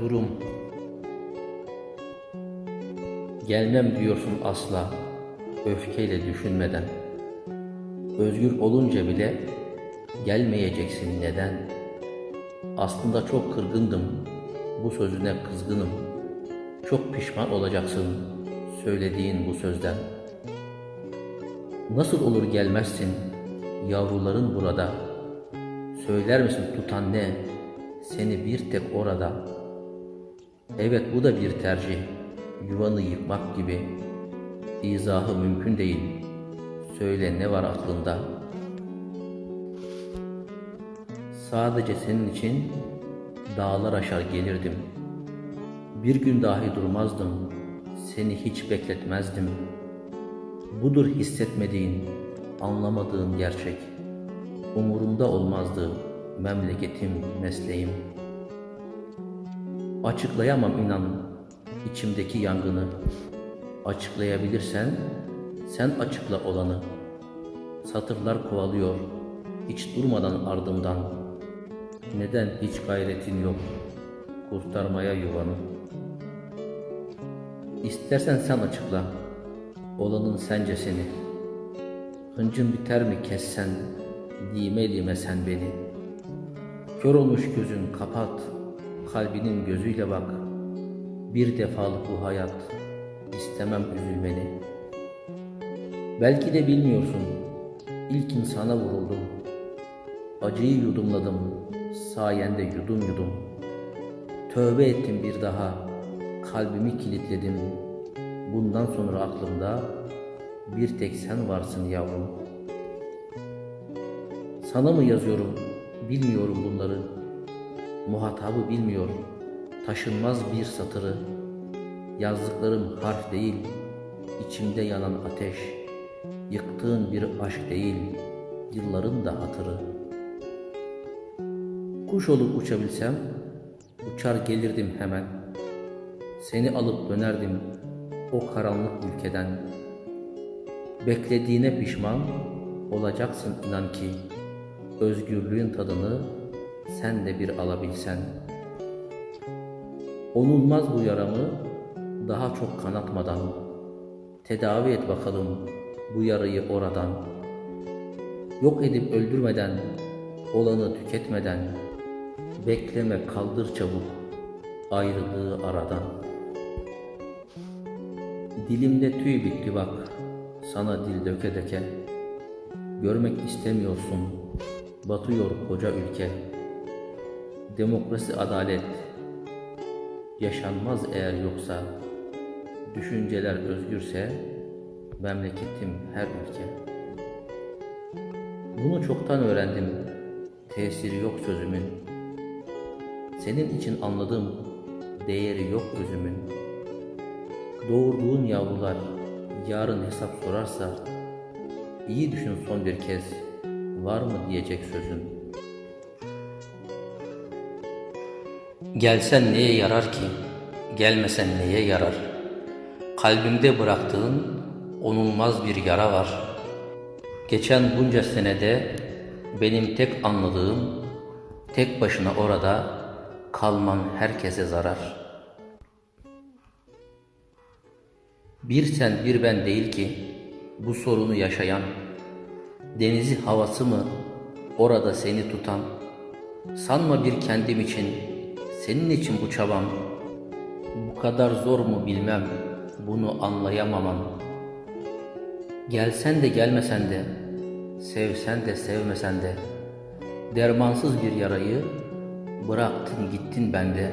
Durum. Gelmem diyorsun asla öfkeyle düşünmeden. Özgür olunca bile gelmeyeceksin. Neden? Aslında çok kırgındım. Bu sözüne kızgınım. Çok pişman olacaksın söylediğin bu sözden. Nasıl olur gelmezsin yavruların burada? Söyler misin tutan ne? Seni bir tek orada Evet bu da bir tercih. Yuvanı yıkmak gibi. İzahı mümkün değil. Söyle ne var aklında? Sadece senin için dağlar aşar gelirdim. Bir gün dahi durmazdım. Seni hiç bekletmezdim. Budur hissetmediğin, anlamadığın gerçek. Umurumda olmazdı memleketim, mesleğim. Açıklayamam inan içimdeki yangını. Açıklayabilirsen sen açıkla olanı. Satırlar kovalıyor hiç durmadan ardımdan. Neden hiç gayretin yok kurtarmaya yuvanı? İstersen sen açıkla olanın sence seni. Hıncın biter mi kessen, lime lime sen beni. Kör olmuş gözün kapat, kalbinin gözüyle bak. Bir defalık bu hayat, istemem üzülmeni. Belki de bilmiyorsun, ilk insana vuruldum. Acıyı yudumladım, sayende yudum yudum. Tövbe ettim bir daha, kalbimi kilitledim. Bundan sonra aklımda bir tek sen varsın yavrum. Sana mı yazıyorum, bilmiyorum bunları. Muhatabı bilmiyor, taşınmaz bir satırı. Yazdıklarım harf değil, içimde yanan ateş. Yıktığın bir aşk değil, yılların da hatırı. Kuş olup uçabilsem, uçar gelirdim hemen. Seni alıp dönerdim o karanlık ülkeden. Beklediğine pişman olacaksın inan ki özgürlüğün tadını sen de bir alabilsen. Onulmaz bu yaramı daha çok kanatmadan tedavi et bakalım bu yarayı oradan. Yok edip öldürmeden, olanı tüketmeden bekleme kaldır çabuk ayrılığı aradan. Dilimde tüy bitti bak, sana dil döke döke. Görmek istemiyorsun, batıyor koca ülke. Demokrasi adalet, yaşanmaz eğer yoksa. Düşünceler özgürse, memleketim her ülke. Bunu çoktan öğrendim, tesiri yok sözümün. Senin için anladım, değeri yok özümün. Doğurduğun yavrular yarın hesap sorarsa iyi düşün son bir kez var mı diyecek sözün. Gelsen neye yarar ki? Gelmesen neye yarar? Kalbimde bıraktığın onulmaz bir yara var. Geçen bunca senede benim tek anladığım tek başına orada kalman herkese zarar.'' Bir sen bir ben değil ki bu sorunu yaşayan, denizi havası mı orada seni tutan, sanma bir kendim için, senin için bu çabam, bu kadar zor mu bilmem, bunu anlayamaman. Gelsen de gelmesen de, sevsen de sevmesen de, dermansız bir yarayı bıraktın gittin bende.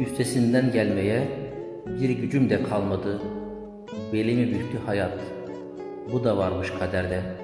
Üstesinden gelmeye bir gücüm de kalmadı. Belimi büktü hayat. Bu da varmış kaderde.